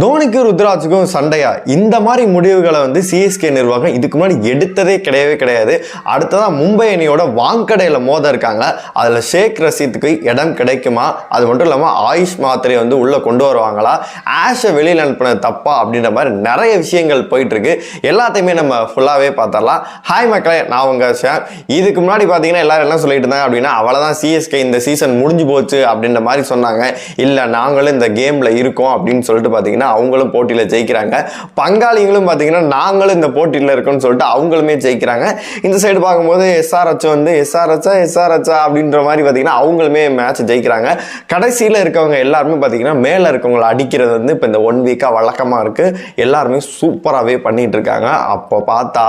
தோனிக்கும் ருத்ராஜுக்கும் சண்டையா? இந்த மாதிரி முடிவுகளை வந்து சிஎஸ்கே நிர்வாகம் இதுக்கு முன்னாடி எடுத்ததே கிடையவே கிடையாது. அடுத்ததான் மும்பை அணியோட வாங்கடையில் மோத இருக்காங்க. அதில் ஷேக் ரசீத்துக்கு இடம் கிடைக்குமா? அது மட்டும் இல்லாமல் ஆயுஷ் மாத்திரை வந்து உள்ளே கொண்டு வருவாங்களா? ஆஷை வெளியில் அனுப்பினது தப்பா அப்படின்ற மாதிரி நிறைய விஷயங்கள் போயிட்டுருக்கு. எல்லாத்தையுமே நம்ம ஃபுல்லாகவே பார்த்துடலாம். ஹாய் மக்களே நான் உங்கள் ஷேம் இதுக்கு முன்னாடி பார்த்தீங்கன்னா எல்லாரும் என்ன சொல்லிட்டு இருந்தாங்க அப்படின்னா அவ்வளோதான் சிஎஸ்கே இந்த சீசன் முடிஞ்சு போச்சு அப்படின்ற மாதிரி சொன்னாங்க. இல்லை நாங்களும் இந்த கேமில் இருக்கோம் அப்படின்னு சொல்லிட்டு பார்த்தீங்கன்னா அவங்களும் போட்டியில் ஜெயிக்கிறாங்க. பங்காளிகளும் பார்த்தீங்கன்னா நாங்களும் இந்த போட்டியில் இருக்கோம்னு சொல்லிட்டு அவங்களுமே ஜெயிக்கிறாங்க. இந்த சைடு பார்க்கும்போது எஸ்ஆர்ஹெச் வந்து எஸ்ஆர்ஹெச்சா எஸ்ஆர்ஹெச்சா அப்படின்ற மாதிரி பார்த்தீங்கன்னா அவங்களுமே மேட்ச் ஜெயிக்கிறாங்க. கடைசியில் இருக்கவங்க எல்லாருமே பார்த்தீங்கன்னா மேலே இருக்கவங்களை அடிக்கிறது வந்து இப்போ இந்த ஒன் வீக்காக வழக்கமாக இருக்குது எல்லாருமே சூப்பராகவே பண்ணிகிட்டு இருக்காங்க. அப்போ பார்த்தா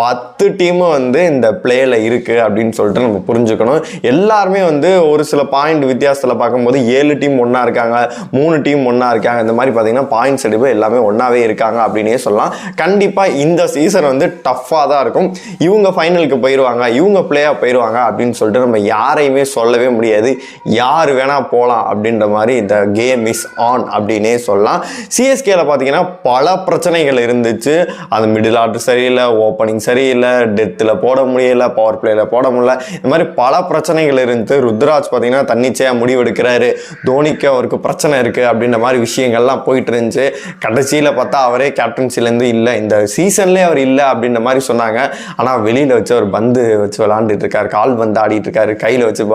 பத்து டீமும் வந்து இந்த பிளேயில் இருக்குது அப்படின்னு சொல்லிட்டு நம்ம புரிஞ்சுக்கணும். எல்லாருமே வந்து ஒரு சில பாயிண்ட் வித்தியாசத்தில் பார்க்கும்போது ஏழு டீம் ஒன்றா இருக்காங்க மூணு டீம் ஒன்றா இருக்காங்க. இந்த மாதிரி பார்த்தீங்கன்னா பாயிண்ட்ஸ் எடுப்பு எல்லாமே ஒன்றாவே இருக்காங்க அப்படின்னே சொல்லலாம். கண்டிப்பாக இந்த சீசன் வந்து டஃப்பாக தான் இருக்கும். இவங்க ஃபைனலுக்கு போயிடுவாங்க இவங்க பிளேயாக போயிடுவாங்க அப்படின்னு சொல்லிட்டு நம்ம யாரையுமே சொல்லவே முடியாது. யார் வேணால் போகலாம் அப்படின்ற மாதிரி இந்த கேம் இஸ் ஆன் அப்படின்னே சொல்லலாம். சிஎஸ்கேல பார்த்தீங்கன்னா பல பிரச்சனைகள் இருந்துச்சு. அது மிடில் ஆர்டர் சரியில்லை ஓப்பனிங் சரியில்லை டெத்தில் போட முடியல பவர் பிளேயில் போட முடியல. இந்த மாதிரி பல பிரச்சனைகள் இருந்து ருத்ராஜ் பார்த்தீங்கன்னா தன்னிச்சையாக முடிவெடுக்கிறாரு. தோனிக்கு அவருக்கு பிரச்சனை இருக்குது அப்படின்ற மாதிரி விஷயங்கள்லாம் போயிட்டு இருந்துச்சு. கடைசியில் பார்த்தா அவரே கேப்டன்சிலேருந்து இல்லை. இந்த சீசன்லேயே அவர் இல்லை அப்படின்ற மாதிரி சொன்னாங்க. ஆனால் வெளியில் வச்சு அவர் பந்து வச்சு விளாண்டுட்டு இருக்காரு. கால் பந்து ஆடிட்டு இருக்காரு. கையில் வச்சு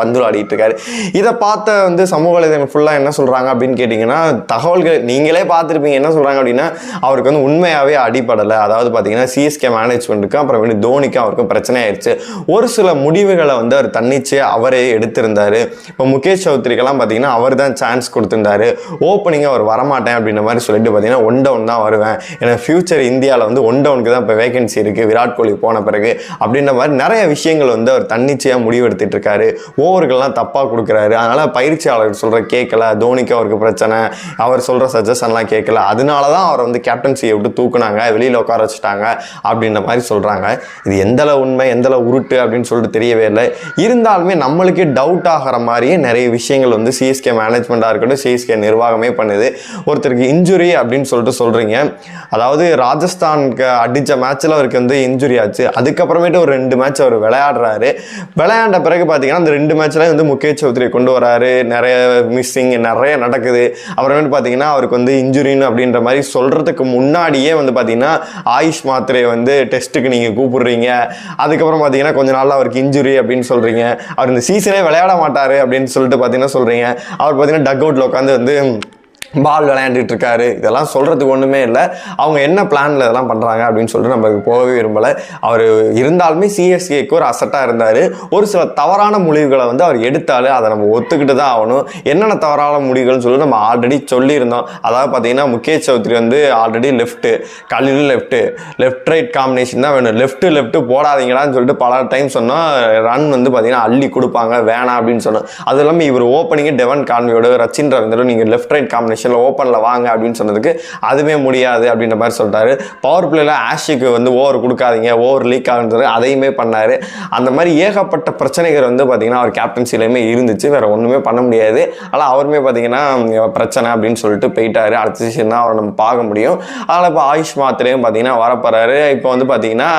பந்து ஆடிட்டு இருக்காரு. இதை பார்த்த வந்து சமூக வலைதளம் ஃபுல்லாக என்ன சொல்கிறாங்க அப்படின்னு கேட்டிங்கன்னா தகவல்கள் நீங்களே பார்த்துருப்பீங்க. என்ன சொல்கிறாங்க அப்படின்னா அவருக்கு வந்து உண்மையாகவே அடிபடலை. அதாவது பார்த்தீங்கன்னா சிஎஸ்கே மேனேஜ்மெண்ட்டுக்கும் அப்புறம் வந்து தோனிக்கும் அவருக்கும் பிரச்சனை ஆயிடுச்சு. ஒரு சில முடிவுகளை வந்து அவர் தன்னிச்சையாக அவரே எடுத்திருந்தாரு. இப்போ முகேஷ் சௌத்ரிக்கெல்லாம் பார்த்தீங்கன்னா அவர் தான் சான்ஸ் கொடுத்துருந்தாரு ஓப்பனிங்காக அவர் வரமாட்டேன் அப்படின்ற மாதிரி சொல்லிட்டு பார்த்தீங்கன்னா ஒன் டவுன் தான் வருவேன். ஏன்னா ஃபியூச்சர் இந்தியாவில் வந்து ஒன் டவுனுக்கு தான் இப்போ வேகன்சி இருக்குது விராட் கோலி போன பிறகு அப்படின்ற மாதிரி நிறைய விஷயங்கள் வந்து அவர் தன்னிச்சையாக முடிவெடுத்துட்டு இருக்காரு. ஓவர்கள்லாம் தப்பாக கொடுக்குறாரு. அதனால் பயிற்சியாளர் சொல்கிற கேட்கல தோனிக்கு அவருக்கு பிரச்சனை அவர் சொல்கிற சஜஷன்லாம் கேட்கல அதனால தான் அவர் வந்து கேப்டன்சியை விட்டு தூக்குனாங்க வெளியில் உட்கார வச்சுட்டாங்க அப்படின்ற மாதிரி சொல்கிறாங்க இது எந்தளவு உண்மை எந்தளவு உருட்டு அப்படின்னு சொல்லிட்டு தெரியவே இல்லை. இருந்தாலுமே நம்மளுக்கே டவுட் ஆகிற மாதிரியே நிறைய விஷயங்கள் வந்து சிஎஸ்கே மேனேஜ்மெண்ட்டாக இருக்கட்டும் சிஎஸ்கே நிர்வாகமே பண்ணுது. ஒருத்தருக்கு இன்ஜுரி அப்படின்னு சொல்லிட்டு சொல்கிறீங்க அதாவது ராஜஸ்தானுக்கு அடித்த மேட்ச்சில் அவருக்கு வந்து இன்ஜுரி ஆச்சு. அதுக்கப்புறமேட்டு ஒரு ரெண்டு மேட்ச் அவர் விளையாடுறாரு. விளையாண்ட பிறகு பார்த்தீங்கன்னா அந்த ரெண்டு மேட்ச்லாம் வந்து முகேஷ் சௌத்ரி கொண்டு வராரு. நிறைய மிஸ்ஸிங் நிறைய நடக்குது. அப்புறமேட்டு பார்த்தீங்கன்னா அவருக்கு வந்து இன்ஜுரின்னு அப்படின்ற மாதிரி சொல்கிறதுக்கு முன்னாடியே வந்து பார்த்தீங்கன்னா ஆயுஷ் மாத்திரையை வந்து டெஸ்ட்டுக்கு நீங்கள் கூப்பிடுறீங்க. அதுக்கப்புறம் பார்த்தீங்கன்னா கொஞ்ச நாளில் அவருக்கு இன்ஜுரி அப்படின்னு சொல்கிறீங்க அவர் இந்த சீசனே விளையாட மாட்டார் அப்படின்னு சொல்லிட்டு பார்த்தீங்கன்னா சொல்கிறீங்க அவர் பார்த்தீங்கன்னா டக் அவுட்டில் உட்காந்து வந்து பால் விளையாண்டுட்டு இருக்காரு இதெல்லாம் சொல்கிறதுக்கு ஒன்றுமே இல்லை. அவங்க என்ன பிளானில் இதெல்லாம் பண்ணுறாங்க அப்படின்னு சொல்லிட்டு நம்ம போகவே விரும்பலை. அவர் இருந்தாலுமே சிஎஸ்கேக்கு ஒரு அசட்டாக இருந்தார். ஒரு சில தவறான முடிவுகளை வந்து அவர் எடுத்தாலும் அதை நம்ம ஒத்துக்கிட்டு தான் ஆகணும். என்னென்ன தவறான முடிவுகள்னு சொல்லி நம்ம ஆல்ரெடி சொல்லியிருந்தோம். அதாவது பார்த்தீங்கன்னா முகேஷ் சௌத்ரி வந்து ஆல்ரெடி லெஃப்ட்டு கலிலும் லெஃப்ட்டு லெஃப்ட் ரைட் காம்பினேஷன் தான் வேணும். லெஃப்ட்டு லெஃப்ட்டு போடாதீங்களான்னு சொல்லிட்டு பல டைம் சொன்னால் ரன் வந்து பார்த்தீங்கன்னா அள்ளி கொடுப்பாங்க. வேணாம் அப்படின்னு சொன்னோம். அது இல்லாமல் இவர் ஓப்பனிங்கே டெவன் கான்வியோட ரச்சின் ரவீந்திரன் நீங்கள் லெஃப்ட் ரைட் காம்பினேஷனில் ஓப்பனில் வாங்க அப்படின்னு சொன்னதுக்கு அதுவே முடியாது அப்படின்ற மாதிரி சொல்லிட்டாரு. பவர் பிளேயில் ஆஷிக்கு வந்து ஓவர் கொடுக்காதீங்க ஓவர் லீக் ஆகுன்றது அதையுமே பண்ணார். அந்த மாதிரி ஏகப்பட்ட பிரச்சனைகள் வந்து பார்த்திங்கன்னா அவர் கேப்டன்சிலையுமே இருந்துச்சு. வேறு ஒன்றுமே பண்ண முடியாது. ஆனால் அவருமே பார்த்தீங்கன்னா பிரச்சனை அப்படின்னு சொல்லிட்டு போயிட்டாரு. அடுத்த சீசன் தான் அவரை நம்ம பார்க்க முடியும். அதில் இப்போ ஆயுஷ் மாத்திரையும் பார்த்தீங்கன்னா வரப்போறாரு. இப்போ வந்து பார்த்தீங்கன்னா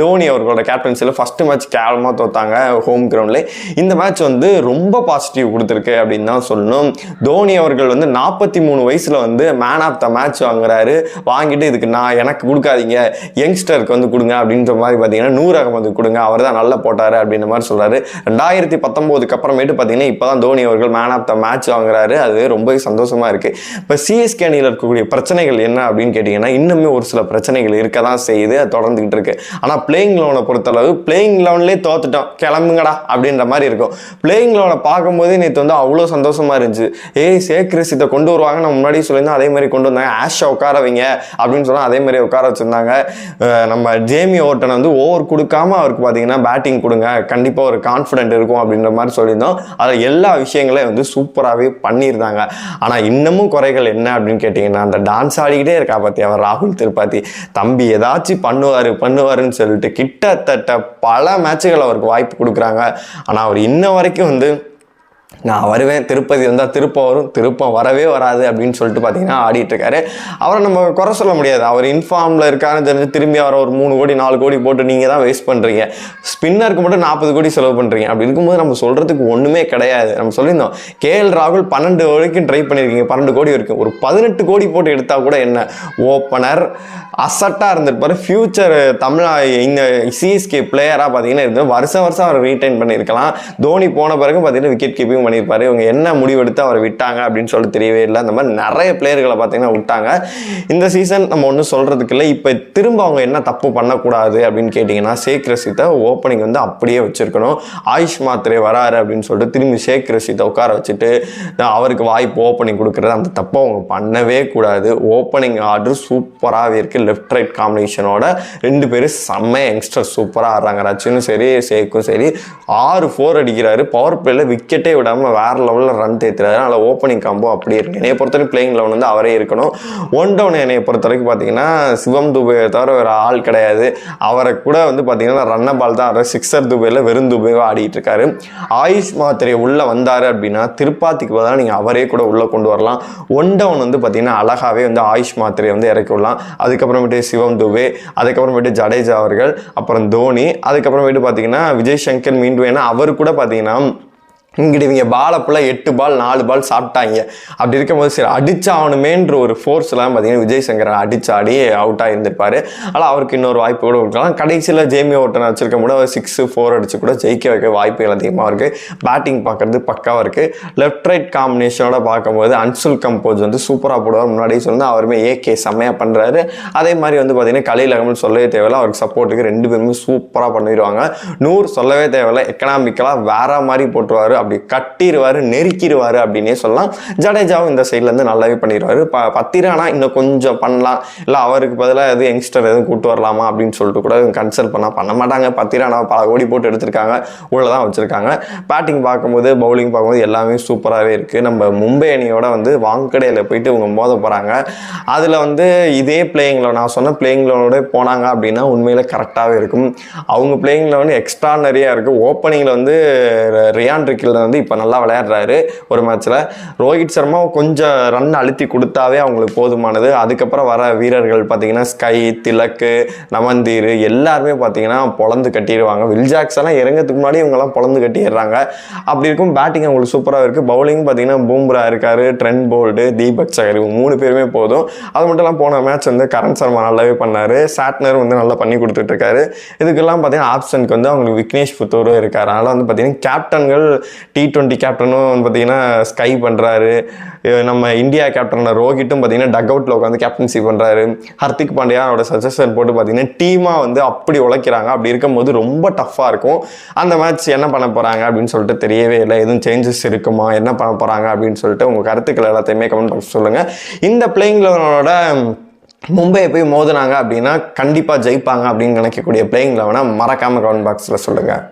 தோனி அவர்களோட கேப்டன்சியில் ஃபஸ்ட்டு மேட்ச் கேவலமாக தோத்தாங்க ஹோம் கிரவுண்ட்லேயே இந்த மேட்ச் வந்து ரொம்ப பாசிட்டிவ் கொடுத்துருக்கு அப்படின்னு தான் சொல்லணும். தோனி அவர்கள் வந்து நாற்பத்தி இருபத்தி மூணு வயசுல வந்து மேன் ஆஃப் த மேட்ச் வாங்குறாரு. வாங்கிட்டு இதுக்கு நான் எனக்கு கொடுக்காதீங்க. யங்ஸ்டருக்கு வந்து கொடுங்க அப்படின்ற மாதிரி பார்த்தீங்கன்னா நூறு அகமது கொடுங்க. அவர் தான் நல்லா போட்டார் அப்படின்ற மாதிரி சொல்றாரு. ரெண்டாயிரத்தி பத்தொம்போதுக்கு அப்புறமேட்டு பார்த்தீங்கன்னா இப்போ தான் தோனி அவர்கள் மேன் ஆஃப் த மேட்ச் வாங்குறாரு. அது ரொம்பவே சந்தோஷமா இருக்கு. இப்போ சிஎஸ்கே அணியில் இருக்கக்கூடிய பிரச்சனைகள் என்ன அப்படின்னு கேட்டிங்கன்னா இன்னுமே ஒரு சில பிரச்சனைகள் இருக்க தான் செய்யுது. அது தொடர்ந்துகிட்டு இருக்கு. ஆனால் பிளேயிங் லோனை பொறுத்தளவு பிளேயிங் லோன்லேயே தோத்துட்டோம். கிளம்புங்கடா அப்படின்ற மாதிரி இருக்கும். பிளேயிங் லோனை பார்க்கும்போதே நேற்று வந்து அவ்வளோ சந்தோஷமா இருந்துச்சு. ஏய் சேக் ரசித்தை கொண்டு வருவாங்க நம்ம முன்னாடி சொல்லியிருந்தோம் அதே மாதிரி கொண்டு வந்தாங்க. ஆஷை உட்கார வைங்க அப்படின்னு சொன்னால் அதே மாதிரி உட்கார வச்சிருந்தாங்க. நம்ம ஜேமி ஓட்டன் வந்து ஓவர் கொடுக்காம அவருக்கு பார்த்தீங்கன்னா பேட்டிங் கொடுங்க. கண்டிப்பாக ஒரு கான்ஃபிடென்ட் இருக்கும் அப்படின்ற மாதிரி சொல்லியிருந்தோம். அதில் எல்லா விஷயங்களையும் வந்து சூப்பராகவே பண்ணியிருந்தாங்க. ஆனால் இன்னமும் குறைகள் என்ன அப்படின்னு கேட்டிங்கன்னா அந்த டான்ஸ் ஆடிக்கிட்டே இருக்கா பார்த்தி அவர் ராகுல் திருப்பாத்தி தம்பி ஏதாச்சும் பண்ணுவார் பண்ணுவாருன்னு சொல்லிட்டு கிட்டத்தட்ட பல மேட்சுகள் அவருக்கு வாய்ப்பு கொடுக்குறாங்க. ஆனால் அவர் இன்ன வரைக்கும் வந்து நான் வருவேன் திருப்பதி வந்தால் திருப்பம் வரும் திருப்பம் வரவே வராது அப்படின்னு சொல்லிட்டு பார்த்தீங்கன்னா ஆடிட்டு இருக்காரு. அவரை நம்ம குறை சொல்ல முடியாது. அவர் இன்ஃபார்மில் இருக்காருன்னு தெரிஞ்சு திரும்பி அவரை ஒரு மூணு கோடி நாலு கோடி போட்டு நீங்கள் தான் வேஸ்ட் பண்ணுறீங்க ஸ்பின்னருக்கு மட்டும் நாற்பது கோடி செலவு பண்ணுறீங்க அப்படி இருக்கும்போது நம்ம சொல்கிறதுக்கு ஒன்றுமே கிடையாது. நம்ம சொல்லியிருந்தோம் கேஎல் ராகுல் பன்னெண்டு வரைக்கும் ட்ரை பண்ணியிருக்கீங்க பன்னெண்டு கோடி வரைக்கும். ஒரு பதினெட்டு கோடி போட்டு எடுத்தால் கூட என்ன? ஓப்பனர் அசட்டாக இருந்திருப்பார். ஃப்யூச்சர் தமிழ் இந்த சிஎஸ்கே பிளேயராக பார்த்தீங்கன்னா இருந்து வருஷம் வருஷம் அவர் ரீடைன் பண்ணியிருக்கலாம். தோனி போன பிறகு பார்த்தீங்கன்னா விக்கெட் கீப்பிங் பண்ணியிருப்பாரு. இவங்க என்ன முடிவெடுத்து அவரை விட்டாங்க அப்படின்னு சொல்லிட்டு தெரியவே இல்லை. அந்த மாதிரி நிறைய பிளேயர்களை பார்த்தீங்கன்னா விட்டாங்க. இந்த சீசன் நம்ம ஒன்றும் சொல்கிறதுக்கு இல்லை. இப்போ திரும்ப அவங்க என்ன தப்பு பண்ணக்கூடாது அப்படின்னு கேட்டிங்கன்னா ஷேக் ரஷீத்தை ஓப்பனிங் வந்து அப்படியே வச்சிருக்கணும். ஆயுஷ் மாத்திரை வராரு அப்படின்னு சொல்லிட்டு திரும்பி ஷேக் ரஷீத்தை உட்கார வச்சுட்டு அவருக்கு வாய்ப்பு ஓப்பனிங் கொடுக்குறது அந்த தப்பை அவங்க பண்ணவே கூடாது. ஓப்பனிங் ஆர்டர் சூப்பராகவே இருக்குது லெஃப்ட் ரைட் காம்பினேஷனோட ரெண்டு பேரும் செம்ம யங்ஸ்டர் சூப்பராக ஆடுறாங்க. ரச்சினும் சரி ஷேக்கும் சரி ஆறு ஃபோர் அடிக்கிறாரு. பவர் பிளேல விக்கெட்டே விட விடாமல் வேற லெவலில் ரன் தேத்துறாரு. அதனால் ஓப்பனிங் காம்போ அப்படியே இருக்கு. பொறுத்த பொறுத்தவரைக்கும் பிளேயிங் லெவன் வந்து அவரே இருக்கணும். ஒன் டவுன் என்னையை பொறுத்த வரைக்கும் பார்த்தீங்கன்னா சிவம் துபே தவிர வேறு ஆள் கிடையாது. அவரை கூட வந்து பார்த்தீங்கன்னா ரன்ன பால் தான். அவர் சிக்ஸர் துபையில் வெறும் துபையோ ஆடிட்டு இருக்காரு. ஆயுஷ் மாத்திரை உள்ளே வந்தார் அப்படின்னா திருப்பாத்திக்கு பதிலாக நீங்கள் அவரே கூட உள்ளே கொண்டு வரலாம். ஒன் டவுன் வந்து பார்த்தீங்கன்னா அழகாகவே வந்து ஆயுஷ் மாத்திரையை வந்து இறக்கி விடலாம். அதுக்கப்புறமேட்டு சிவம் துபே அதுக்கப்புறமேட்டு ஜடேஜா அவர்கள் அப்புறம் தோனி அதுக்கப்புறமேட்டு பார்த்தீங்கன்னா விஜய் சங்கர் மீண்டும் ஏன்னா அவர் கூட பார்த்தீங்கன்னா இங்கிட்டு இவங்க பாலை ஃபுல்லாக எட்டு பால் நாலு பால் சாப்பிட்டாங்க. அப்படி இருக்கும்போது சரி அடிச்சாகணுமேன்ற ஒரு ஃபோர்ஸ்லாம் பார்த்தீங்கன்னா விஜய் சங்கர் அடிச்சாடி அவுட்டாக இருந்திருப்பார். ஆனால் அவருக்கு இன்னொரு வாய்ப்பு கூட கொடுக்கலாம். கடைசியில் ஜேமி ஓட்டன் வச்சிருக்க கூட சிக்ஸு ஃபோர் அடிச்சு கூட ஜெயிக்க வைக்க வாய்ப்புகள் அதிகமாக இருக்குது பேட்டிங் பார்க்குறது பக்காவாக இருக்குது லெஃப்ட் ரைட் காம்பினேஷனோட பார்க்கும்போது அன்சுல் கம்போஸ் வந்து சூப்பராக போடுவார். முன்னாடியே சொல்லி அவருமே ஏகே செம்மையாக பண்ணுறாரு அதே மாதிரி வந்து பார்த்தீங்கன்னா கலையில் அகமல் சொல்லவே தேவையில்ல. அவருக்கு சப்போர்ட்டுக்கு ரெண்டு பேருமே சூப்பராக பண்ணிடுவாங்க. நூறு சொல்லவே தேவையில்ல. எக்கனாமிக்கலாக வேற மாதிரி போட்டுருவார். அப்படி கட்டிடுவார் நெருக்கிடுவார் அப்படின்னே சொல்லலாம். ஜடேஜாவும் இந்த சைட்லேருந்து நல்லாவே பண்ணிடுவார் ப பத்திரானா இன்னும் கொஞ்சம் பண்ணலாம். இல்லை அவருக்கு பதிலாக எதுவும் யங்ஸ்டர் எதுவும் கூட்டு வரலாமா அப்படின்னு சொல்லிட்டு கூட கன்சல்ட் பண்ணால் பண்ண மாட்டாங்க. பத்திரானா பல கோடி போட்டு எடுத்திருக்காங்க. உள்ள தான் வச்சுருக்காங்க. பேட்டிங் பார்க்கும்போது பவுலிங் பார்க்கும்போது எல்லாமே சூப்பராகவே இருக்குது நம்ம மும்பை அணியோட வந்து வாங்கடையில் போயிட்டு இவங்க மோத போகிறாங்க அதில் வந்து இதே பிளேயிங்கில் நான் சொன்ன பிளேயிங்களோட போனாங்க அப்படின்னா உண்மையில் கரெக்டாகவே இருக்கும். அவங்க பிளேயிங்கில் வந்து எக்ஸ்ட்ரானரியாக இருக்குது ஓப்பனிங்கில் வந்து ரியான் ரிக்கில் வந்து இப்போ நல்லா விளையாடுறாரு. ஒரு மேட்ச்சில் ரோஹித் சர்மா கொஞ்சம் ரன் அழுத்தி கொடுத்தாவே அவங்களுக்கு போதுமானது. அதுக்கப்புறம் வர வீரர்கள் பார்த்தீங்கன்னா ஸ்கை திலக்கு நமந்தீர் எல்லாருமே பார்த்தீங்கன்னா பொழந்து கட்டிடுவாங்க. வில் ஜாக்ஸ் எல்லாம் இறங்கிறதுக்கு முன்னாடி இவங்கெல்லாம் பொழந்து கட்டிடுறாங்க. அப்படி இருக்கும் பேட்டிங் அவங்களுக்கு சூப்பராக இருக்குது பவுலிங் பார்த்தீங்கன்னா பூம்ரா இருக்காரு ட்ரெண்ட் போல்டு தீபக் சகர் இவங்க மூணு பேருமே போதும். அது மட்டும் இல்லாமல் போன மேட்ச் வந்து கரண் சர்மா நல்லாவே பண்ணார். சாட்னர் வந்து நல்லா பண்ணி கொடுத்துட்டு இருக்காரு. இதுக்கெல்லாம் பார்த்தீங்கன்னா ஆப்ஷனுக்கு வந்து அவங்களுக்கு விக்னேஷ் புத்தூரும் இருக்காரு. அதனால் வந்து பார்த்தீங்கன்னா கேப்டன்கள் டி டுவெண்ட்டி கேப்டனும் வந்து பார்த்தீங்கன்னா ஸ்கை பண்ணுறாரு நம்ம இந்தியா கேப்டன் ரோஹிட்டும் பார்த்தீங்கன்னா டக் அவுட்டில் உட்காந்து கேப்டன்சி பண்ணுறாரு ஹர்திக் பாண்டியா அவரோட சஜஷன் போட்டு பார்த்தீங்கன்னா டீமாக வந்து அப்படி உழைக்கிறாங்க. அப்படி இருக்கும்போது ரொம்ப டஃப்பாக இருக்கும். அந்த மேட்ச் என்ன பண்ண போகிறாங்க அப்படின்னு சொல்லிட்டு தெரியவே இல்லை. எதுவும் சேஞ்சஸ் இருக்குமா? என்ன பண்ண போகிறாங்க அப்படின்னு சொல்லிட்டு உங்கள் கருத்துக்கள் எல்லாத்தையுமே கமெண்ட் பாக்ஸ் சொல்லுங்கள் இந்த பிளேயிங் லெவனோட மும்பையை போய் மோதுனாங்க அப்படின்னா கண்டிப்பாக ஜெயிப்பாங்க அப்படின்னு நினைக்கக்கூடிய பிளேயிங் லெவனை மறக்காமல் கமெண்ட் பாக்ஸில் சொல்லுங்கள்